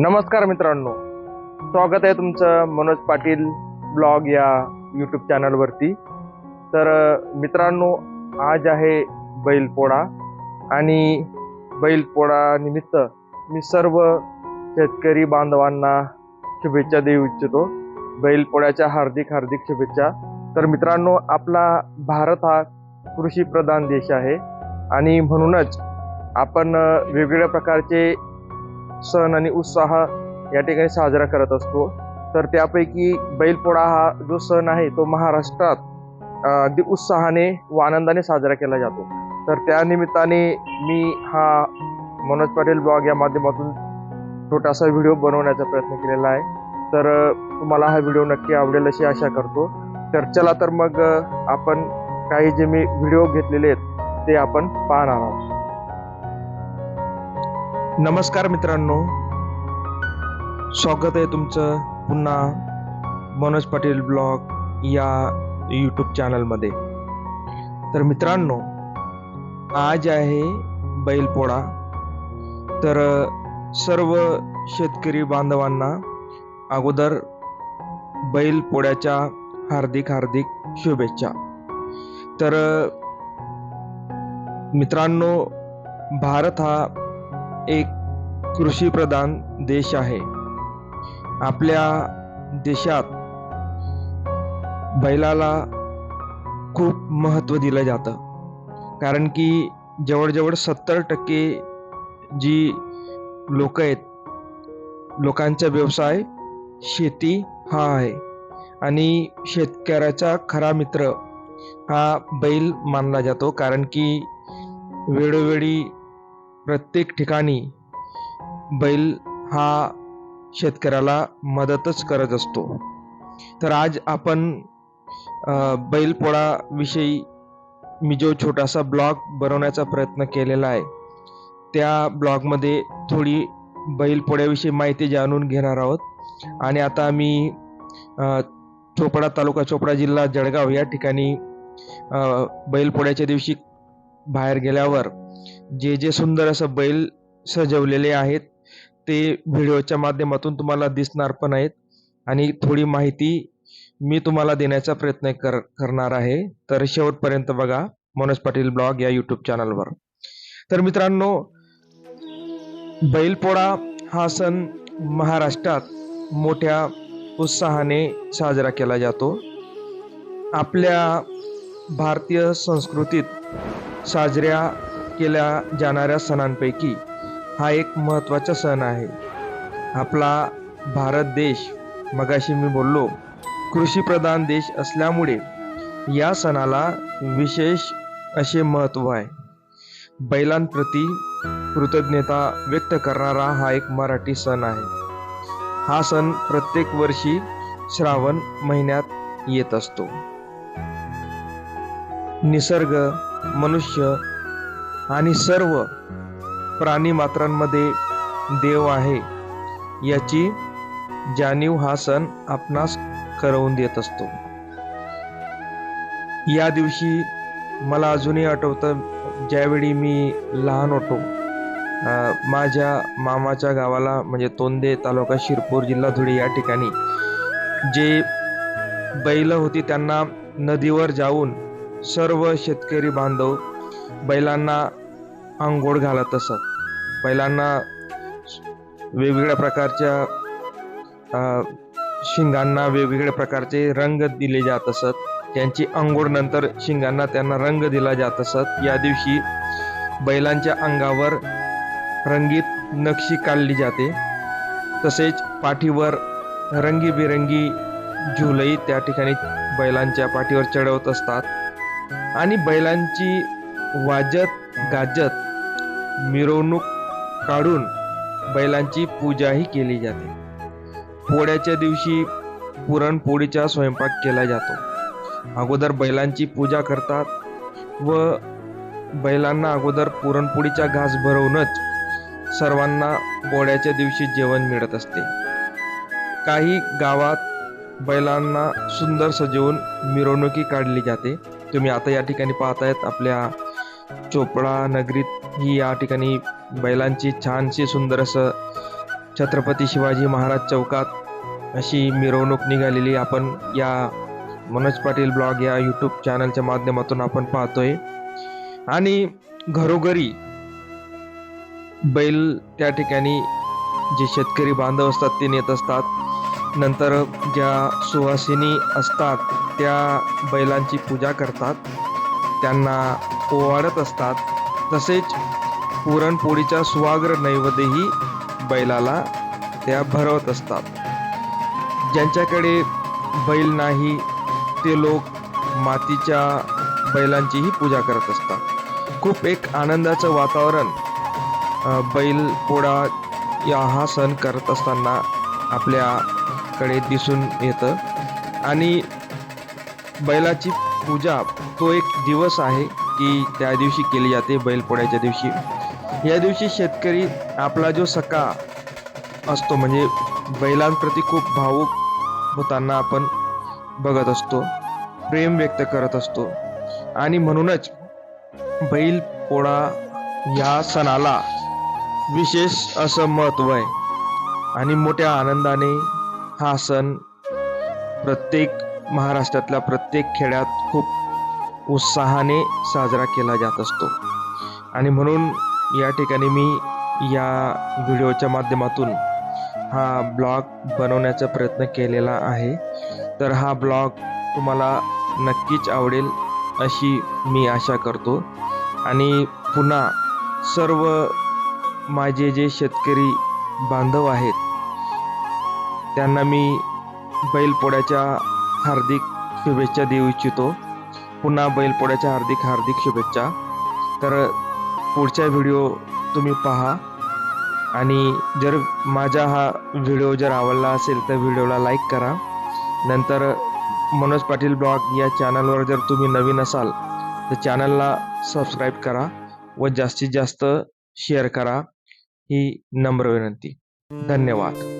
नमस्कार मित्रांनो. स्वागत आहे तुमचं मनोज पाटील ब्लॉग या यूट्यूब चॅनलवरती तर मित्रांनो आज आहे बैलपोळा आणि बैलपोळा निमित्त मी सर्व शेतकरी बांधवांना शुभेच्छा देऊ इच्छितो. बैलपोळ्याच्या हार्दिक हार्दिक शुभेच्छा. तर मित्रांनो आपला भारत हा कृषीप्रधान देश आहे. आणि म्हणूनच आपण वेगवेगळ्या प्रकारचे सण आणि उत्साह या ठिकाणी साजरा करत असतो. तर त्यापैकी बैलपोळा हा जो सण आहे तो महाराष्ट्रात अगदी उत्साहाने व आनंदाने साजरा केला जातो. तर त्या निमित्ताने मी हा मनोज पाटील ब्लॉग या माध्यमातून छोटासा व्हिडिओ बनवण्याचा प्रयत्न केलेला आहे. तर तुम्हाला हा व्हिडिओ नक्की आवडेल अशी आशा करतो. तर चला तर मग आपण काही जे मी व्हिडिओ घेतलेले आहेत ते आपण पाहणार आहोत. नमस्कार मित्रांनो. स्वागत आहे तुमचं पुन्हा मनोज पाटील ब्लॉग या यूट्यूब चॅनलमध्ये. तर मित्रांनो आज आहे बैलपोळा. तर सर्व शेतकरी बांधवांना अगोदर बैलपोळ्याच्या हार्दिक हार्दिक शुभेच्छा. तर मित्रांनो भारत हा एक कृषीप्रधान देश आहे. आपल्या देशात बैलाला खूप महत्त्व दिलं जातं. कारण की जवळजवळ सत्तर टक्के जी लोक आहेत लोकांचा व्यवसाय शेती हा आहे. आणि शेतकऱ्याचा खरा मित्र हा बैल मानला जातो. कारण की वेळोवेळी प्रत्येक ठिकाणी बैल हा शेतकऱ्याला मदतच करत असतो. तर आज आपण बैलपोळाविषयी मी जो छोटासा ब्लॉग बनवण्याचा प्रयत्न केलेला आहे त्या ब्लॉगमध्ये थोडी बैलपोळ्याविषयी माहिती जाणून घेणार आहोत. आणि आता मी चोपडा तालुका चोपडा जिल्हा जळगाव या ठिकाणी बैलपोळ्याच्या दिवशी बाहेर गेल्यावर जे जे सुंदर असं बैल सजवलेले आहेत ते व्हिडिओच्या माध्यमातून तुम्हाला दिसणार पण आहेत. आणि थोडी माहिती मी तुम्हाला देण्याचा प्रयत्न कर करणार आहे. तर शेवटपर्यंत बघा मनोज पाटील ब्लॉग या यूट्यूब चॅनलवर तर मित्रांनो बैलपोळा हा सण महाराष्ट्रात मोठ्या उत्साहाने साजरा केला जातो. आपल्या भारतीय संस्कृतीत साजऱ्या केल्या जाणाऱ्या सणांपैकी हा एक महत्त्वाचा सण आहे. आपला भारत देश मगाशी मी बोललो कृषीप्रधान देश असल्यामुळे या सणाला विशेष असे महत्त्व आहे. बैलांप्रती कृतज्ञता व्यक्त करणारा हा एक मराठी सण आहे. हा सण प्रत्येक वर्षी श्रावण महिन्यात येत असतो. निसर्ग मनुष्य आणि सर्व प्राणी मात्रांमध्ये देव आहे याची जाणीव हा सण आपणास करवून देत असतो. या दिवशी मला अजूनही आठवतं ज्यावेळी मी लहान होतो माझ्या मामाच्या गावाला म्हणजे तोंदे तालुका शिरपूर जिल्हा धुळे या ठिकाणी जे बैल होती त्यांना नदीवर जाऊन सर्व शेतकरी बांधव बैलांना आंघोळ घालत असत. बैलांना वेगवेगळ्या प्रकारच्या शिंगांना वेगवेगळ्या प्रकारचे रंग दिले जात असत. त्यांची आंघोळ नंतर शिंगांना त्यांना रंग दिला जात असत. या दिवशी बैलांच्या अंगावर रंगीत नक्षी काढली जाते. तसेच पाठीवर रंगीबेरंगी झुलई त्या ठिकाणी बैलांच्या पाठीवर चढवत असतात. आणि बैलांची वाजत गाजत मिरवणूक काढून बैलांची पूजाही केली जाते. पोळ्याच्या दिवशी पुरणपोळीचा स्वयंपाक केला जातो. अगोदर बैलांची पूजा करतात व बैलांना अगोदर पुरणपोळीचा घास भरवूनच सर्वांना पोळ्याच्या दिवशी जेवण मिळत असते. काही गावात बैलांना सुंदर सजवून मिरवणुकी काढली जाते. तुम्ही आता या ठिकाणी पाहतायत आपल्या चोपडा नगरीत ही या ठिकाणी बैलांची छानशी सुंदर असं छत्रपती शिवाजी महाराज चौकात अशी मिरवणूक निघालेली आपण या मनोज पाटील ब्लॉग या यूट्यूब चॅनलच्या माध्यमातून आपण पाहतोय. आणि घरोघरी बैल त्या ठिकाणी जे शेतकरी बांधव असतात ते नेत असतात. नंतर ज्या सुवासिनी असतात त्या बैलांची पूजा करतात. त्यांना ओवाळत असतात. तसेच पुरणपोळीच्या सुवाग्र नैवेद्यही बैलाला त्या भरवत असतात. ज्यांच्याकडे बैल नाही ते लोक मातीच्या बैलांचीही पूजा करत असतात. खूप एक आनंदाचं वातावरण बैल पोळा या हा सण करत असताना आपल्याकडे दिसून येतं. आणि बैलाची पूजा तो एक दिवस आहे. की त्या दिवशी केली जाते बैलपोळ्याच्या दिवशी. या दिवशी शेतकरी आपला जो सखा असतो म्हणजे बैलांप्रती खूप भावूक होताना आपण बघत असतो प्रेम व्यक्त करत असतो. आणि म्हणूनच बैल पोळा या सणाला विशेष असं महत्त्व आहे. आणि मोठ्या आनंदाने हा सण प्रत्येक महाराष्ट्रातल्या प्रत्येक खेड्यात खूप उत्साहाने साजरा केला जात असतो. आणि म्हणून या ठिकाणी मी या व्हिडिओच्या माध्यमातून हा ब्लॉग बनवण्याचा प्रयत्न केलेला आहे. तर हा ब्लॉग तुम्हाला नक्कीच आवडेल अशी मी आशा करतो. आणि पुन्हा सर्व माझे जे शेतकरी बांधव आहेत त्यांना मी बैलपोळ्याच्या हार्दिक शुभेच्छा देऊ इच्छितो. पुन्हा बैलपोळ्याच्या हार्दिक हार्दिक शुभेच्छा. तर पुढचा व्हिडिओ तुम्ही पहा. आणि जर माझा हा व्हिडिओ जर आवडला असेल तर व्हिडिओला लाईक करा. नंतर मनोज पाटील ब्लॉग या चॅनलवर जर तुम्ही नवीन असाल तर चॅनलला सबस्क्राईब करा व जास्तीत जास्त शेअर करा. ही नम्र विनंती. धन्यवाद.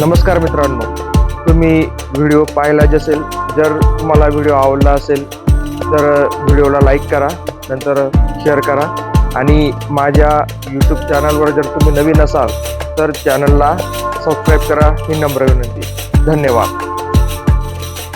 नमस्कार मित्रांनो. तुम्ही व्हिडिओ पाहिलाच असेल जर तुम्हाला व्हिडिओ आवडला असेल तर व्हिडिओला लाईक करा नंतर शेअर करा. आणि माझ्या यूट्यूब चॅनलवर जर तुम्ही नवीन असाल तर चॅनलला सबस्क्राईब करा ही नम्र विनंती. धन्यवाद.